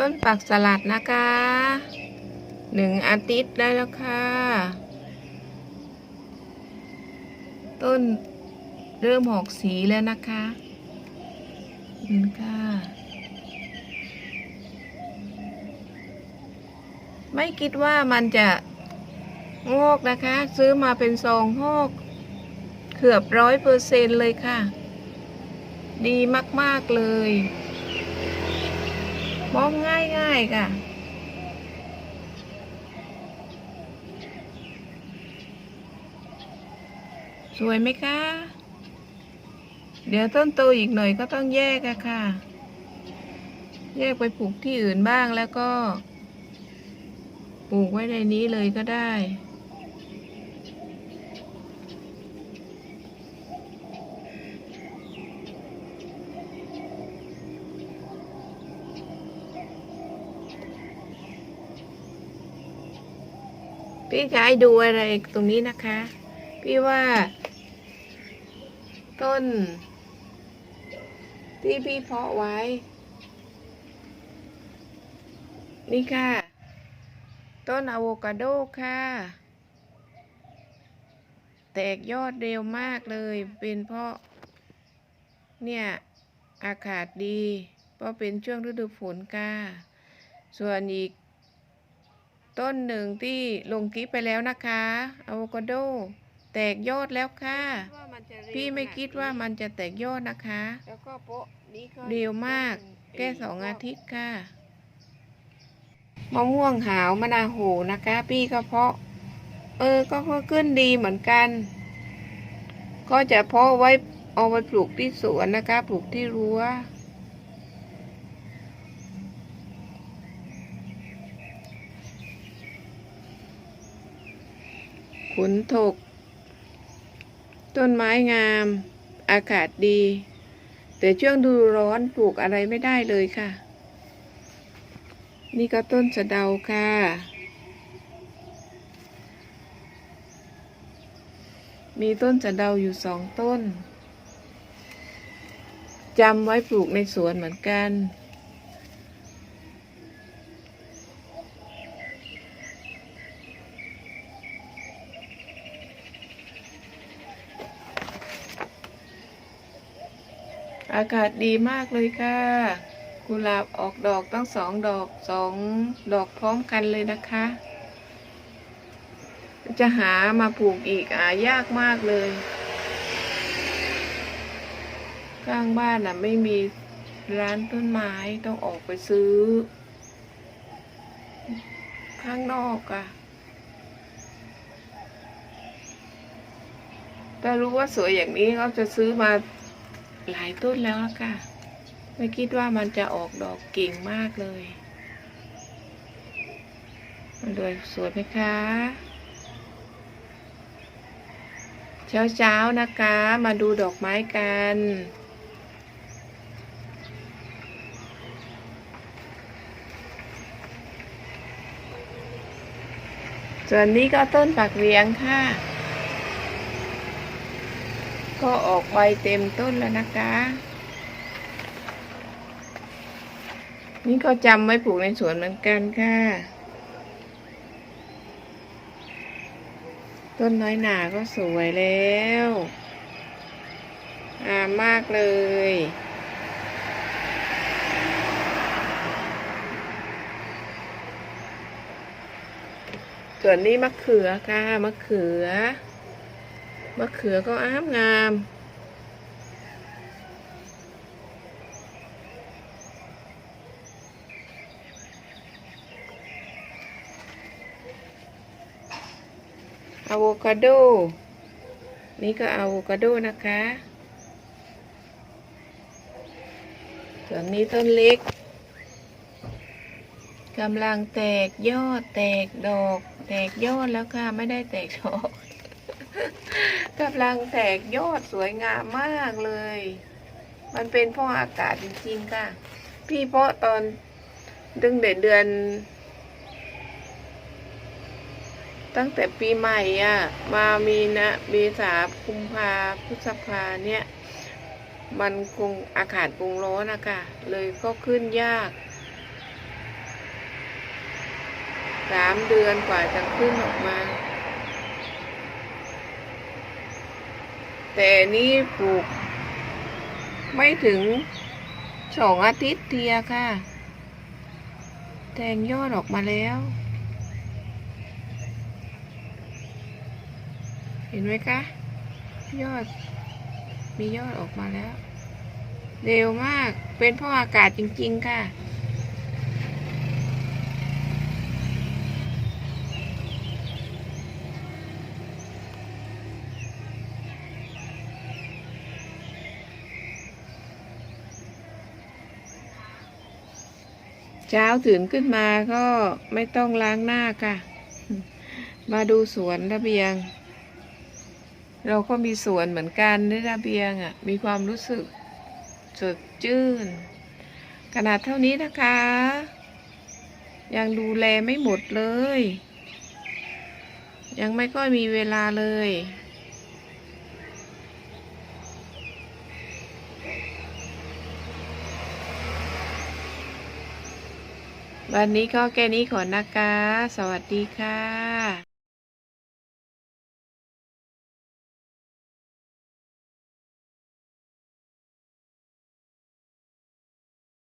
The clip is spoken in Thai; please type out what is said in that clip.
ต้นปักสลัดนะคะหนึ่งอาทิตย์ได้แล้วค่ะ ต้นเริ่มหอกสีแล้วนะคะคุณค่ะไม่คิดว่ามันจะงอกนะคะ ซื้อมาเป็นซองหอกเกือบร้อยเปอร์เซ็นเลยค่ะ ดีมาก ๆ เลย มองง่ายๆค่ะ สวยไหมคะ เดี๋ยวต้นโตอีกหน่อยก็ต้องแยกอะค่ะ แยกไปปลูกที่อื่นบ้างแล้วก็ ปลูกไว้ในนี้เลยก็ได้ พี่จะให้ดูอะไรตรงนี้นะคะ พี่ว่า ต้น ที่พี่เพาะไว้ นี่ค่ะ ต้นอะโวคาโดค่ะ แตกยอดเร็วมากเลย เป็นเพราะ เนี่ย อากาศดี เพราะเป็นช่วงฤดูฝนค่ะ ส่วนอีก ต้นหนึ่งที่ลงคลิปไปแล้วนะคะอะโวคาโดแตกยอดแล้วค่ะ พี่ไม่คิดว่ามันจะแตกยอดนะคะ แล้วก็โปะนี้ก็เร็วมาก แค่สองอาทิตย์ค่ะมะม่วงหาวมะนาวโหนะคะ พี่ก็เพาะ เออก็ก็ขึ้นดีเหมือนกัน ก็จะเพาะไว้เอาไว้ปลูกที่สวนนะคะ ปลูกที่รั้ว ขุนถก ต้นไม้งาม อากาศดี แต่ช่วงดูร้อนปลูกอะไรไม่ได้เลยค่ะ นี่ก็ต้นสะเดาค่ะ มีต้นสะเดาอยู่สองต้นจำไว้ปลูกในสวนเหมือนกัน อากาศดีมากเลยค่ะ กุหลาบออกดอกตั้งสองดอกสองดอกพร้อมกันเลยนะคะ จะหามาปลูกอีกอ่ายากมากเลย ข้างบ้านน่ะไม่มีร้านต้นไม้ต้องออกไปซื้อ ข้างนอกอะถ้ารู้ว่าสวยอย่างนี้เขาจะซื้อมา หลายต้นแล้วค่ะ ไม่คิดว่ามันจะออกดอกเก่งมากเลยมันเลยสวยไหมคะ เช้าเช้าๆนะคะ มาดูดอกไม้กันส่วนนี้ก็ต้นปักเวียงค่ะ ก็ออกใบเต็มต้นแล้วนะคะ นี่ก็จำไว้ปลูกในสวนเหมือนกันค่ะ ต้นน้อยหนาก็สวยแล้วงามมากเลยส่วนนี้มะเขือค่ะมะเขือ มะเขือก็อ้ามงาม อะโวคาโด นี่ก็อะโวคาโดนะคะ ส่วนนี้ต้นเล็กกำลังแตกยอดแตกดอก แตกยอดแล้วค่ะ ไม่ได้แตกดอก กำลังแตกยอดสวยงามมากเลย มันเป็นเพราะอากาศจริงๆค่ะ พี่เพาะตอนดึงเดือนเดือน ตั้งแต่ปีใหม่อะ มามีนะเมษาคุมภาพฤษภาเนี่ย มันคงอากาศคงร้อนอะค่ะ เลยก็ขึ้นยากสามเดือนกว่าจะขึ้นออกมา แต่นี่ปลูก ไม่ถึงสองอาทิตย์เทียค่ะแทงยอดออกมาแล้ว เห็นไหมคะ ยอด มียอดออกมาแล้ว เร็วมาก เป็นเพราะอากาศจริง ๆ ค่ะ เช้าตื่นขึ้นมาก็ไม่ต้องล้างหน้าค่ะ มาดูสวนระเบียง เราก็มีสวนเหมือนกันในระเบียงอะ มีความรู้สึกสดชื่น ขนาดเท่านี้นะคะ ยังดูแลไม่หมดเลย ยังไม่ค่อยมีเวลาเลย วันนี้ก็แค่นี้ก่อนนะคะ สวัสดีค่ะ